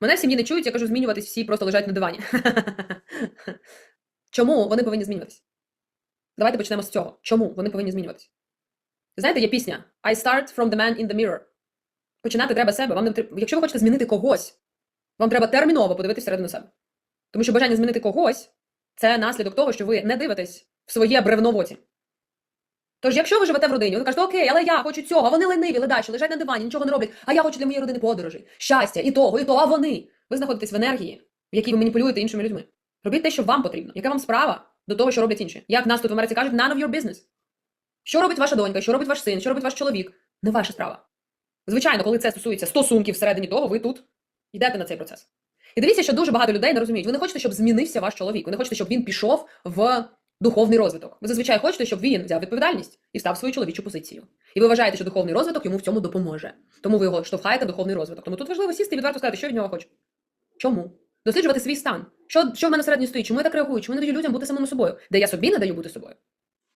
Мене в сім'ї не чують, я кажу, змінюватись всі просто лежать на дивані. Чому вони повинні змінюватись? Давайте почнемо з цього. Чому вони повинні змінюватись? Знаєте, є пісня I start from the man in the mirror. Починати треба себе. Вам не тр- Якщо ви хочете змінити когось, вам треба терміново подивитися всередину себе. Тому що бажання змінити когось це наслідок того, що ви не дивитесь в своє бревно в оці. Тож, якщо ви живете в родині, ви кажете, окей, але я хочу цього, а вони лениві, ледачі, лежать на дивані, нічого не роблять, а я хочу для моєї родини подорожей, щастя, і того, і того, а вони. Ви знаходитесь в енергії, в якій ви маніпулюєте іншими людьми. Робіть те, що вам потрібно. Яка вам справа до того, що роблять інші? Як нас тут в Америці кажуть, none of your business. Що робить ваша донька, що робить ваш син, що робить ваш чоловік? Не ваша справа. Звичайно, коли це стосується стосунків всередині того, ви тут йдете на цей процес. І дивіться, що дуже багато людей не розуміють. Ви не хочете, щоб змінився ваш чоловік. Ви не хочете, щоб він пішов в духовний розвиток. Ви зазвичай хочете, щоб він взяв відповідальність і став свою чоловічу позицію. І ви вважаєте, що духовний розвиток йому в цьому допоможе. Тому ви його штовхаєте духовний розвиток. Тому тут важливо сісти і відверто сказати, що від нього хочу. Чому? Досліджувати свій стан. Що, що в мене всередині стоїть? Чому я так реагую? Чому я не даю людям бути самим собою? Де я собі не даю бути собою?